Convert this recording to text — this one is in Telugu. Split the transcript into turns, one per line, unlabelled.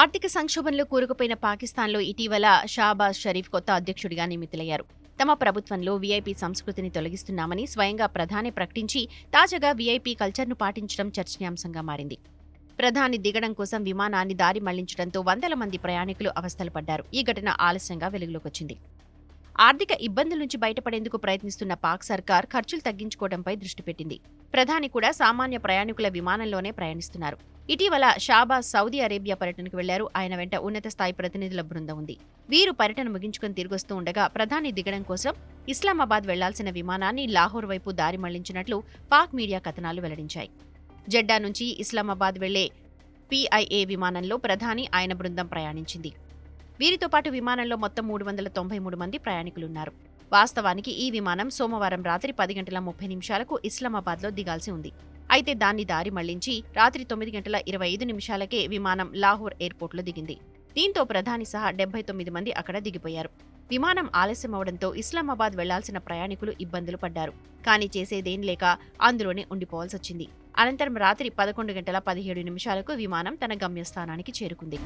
ఆర్థిక సంక్షోభంలో కూరుకుపోయిన పాకిస్తాన్లో ఇటీవల షాబాజ్ షరీఫ్ కొత్త అధ్యక్షుడిగా నియమితులయ్యారు. తమ ప్రభుత్వంలో వీఐపీ సంస్కృతిని తొలగిస్తున్నామని స్వయంగా ప్రధాని ప్రకటించి తాజాగా వీఐపీ కల్చర్ను పాటించడం చర్చనీయాంశంగా మారింది. ప్రధాని దిగడం కోసం విమానాన్ని దారి మళ్ళించడంతో వందల మంది ప్రయాణికులు అవస్థలు పడ్డారు. ఈ ఘటన ఆలస్యంగా వెలుగులోకొచ్చింది ఆర్థిక ఇబ్బందుల నుంచి బయటపడేందుకు ప్రయత్నిస్తున్న పాక్ సర్కార్ ఖర్చులు తగ్గించుకోవడంపై దృష్టి పెట్టింది. ప్రధాని కూడా సామాన్య ప్రయాణికుల విమానంలోనే ప్రయాణిస్తున్నారు. ఇటీవల షాబాజ్ సౌదీ అరేబియా పర్యటనకు వెళ్ళారు. ఆయన వెంట ఉన్నత స్థాయి ప్రతినిధుల బృందం ఉంది. వీరు పర్యటన ముగించుకుని తిరిగొస్తూ ఉండగా ప్రధాని దిగడం కోసం ఇస్లామాబాద్ వెళ్ళాల్సిన విమానాన్ని లాహోర్ వైపు దారి మళ్ళించినట్లు పాక్ మీడియా కథనాలు వెల్లడించాయి. జెడ్డా నుంచి ఇస్లామాబాద్ వెళ్ళే పీఐఏ విమానంలో ప్రధాని ఆయన బృందం ప్రయాణించింది. వీరితో పాటు విమానంలో మొత్తం మూడు వందల తొంభై మూడు మంది ప్రయాణికులున్నారు. వాస్తవానికి ఈ విమానం సోమవారం రాత్రి పది గంటల ముప్పై నిమిషాలకు ఇస్లామాబాద్లో దిగాల్సి ఉంది. అయితే దాన్ని దారి మళ్ళించి రాత్రి తొమ్మిది గంటల ఇరవై ఐదు నిమిషాలకే విమానం లాహోర్ ఎయిర్పోర్ట్లో దిగింది. దీంతో ప్రధాని సహా డెబ్బై తొమ్మిది మంది అక్కడ దిగిపోయారు. విమానం ఆలస్యం అవడంతో ఇస్లామాబాద్ వెళ్ళాల్సిన ప్రయాణికులు ఇబ్బందులు పడ్డారు. కానీ చేసేదేం లేక అందులోనే ఉండిపోవాల్సి వచ్చింది. అనంతరం రాత్రి పదకొండు గంటల పదిహేడు నిమిషాలకు విమానం తన గమ్యస్థానానికి చేరుకుంది.